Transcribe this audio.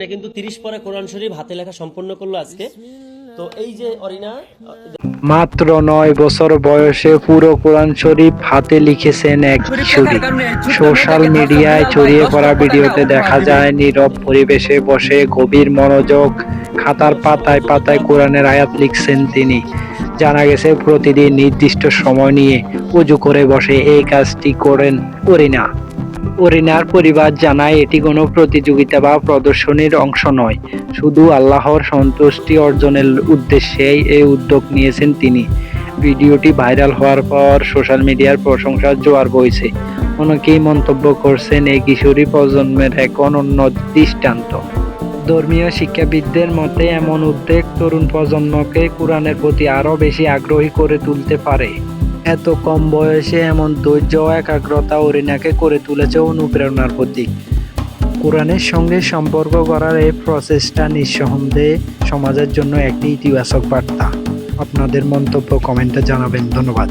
এটা কিন্তু তিরিশ পরে কোরআন শরীফ হাতে লেখা সম্পন্ন করল আজকে। তো এই যে অরিনা মাত্র নয় বছর বয়সে পুরো কোরআন শরীফ হাতে লিখেছেন এক কিশোরী সোশ্যাল মিডিয়ায় ছড়িয়ে পড়া ভিডিওতে দেখা যায় নীরব পরিবেশে বসে গভীর মনোযোগ খাতার পাতায় পাতায় কোরআনের আয়াত লিখছেন তিনি। জানা গেছে প্রতিদিন নির্দিষ্ট সময় নিয়ে উজু করে বসে এই কাজটি করেন অরিনা। অরিনার পরিবার জানায়, এটি কোনো প্রতিযোগিতা বা প্রদর্শনীর অংশ নয়। শুধু আল্লাহর সন্তুষ্টি অর্জনের উদ্দেশ্যেই এই উদ্যোগ নিয়েছেন তিনি। ভিডিওটি ভাইরাল হওয়ার পর সোশ্যাল মিডিয়ার প্রশংসার জোয়ার বইছে। অনেকেই মন্তব্য করছেন এই কিশোরী প্রজন্মের এক অনন্য দৃষ্টান্ত। ধর্মীয় শিক্ষাবিদদের মতে, এমন উদ্যোগ তরুণ প্রজন্মকে কোরআনের প্রতি আরও বেশি আগ্রহী করে তুলতে পারে। এত কম বয়সে এমন ধৈর্য একাগ্রতা অরিনাকে করে তুলেছে অনুপ্রেরণার প্রতীক। কোরআনের সঙ্গে সম্পর্ক করার এই প্রচেষ্টা নিঃসন্দেহে সমাজের জন্য একটি ইতিবাচক বার্তা। আপনাদের মন্তব্য কমেন্টে জানাবেন। ধন্যবাদ।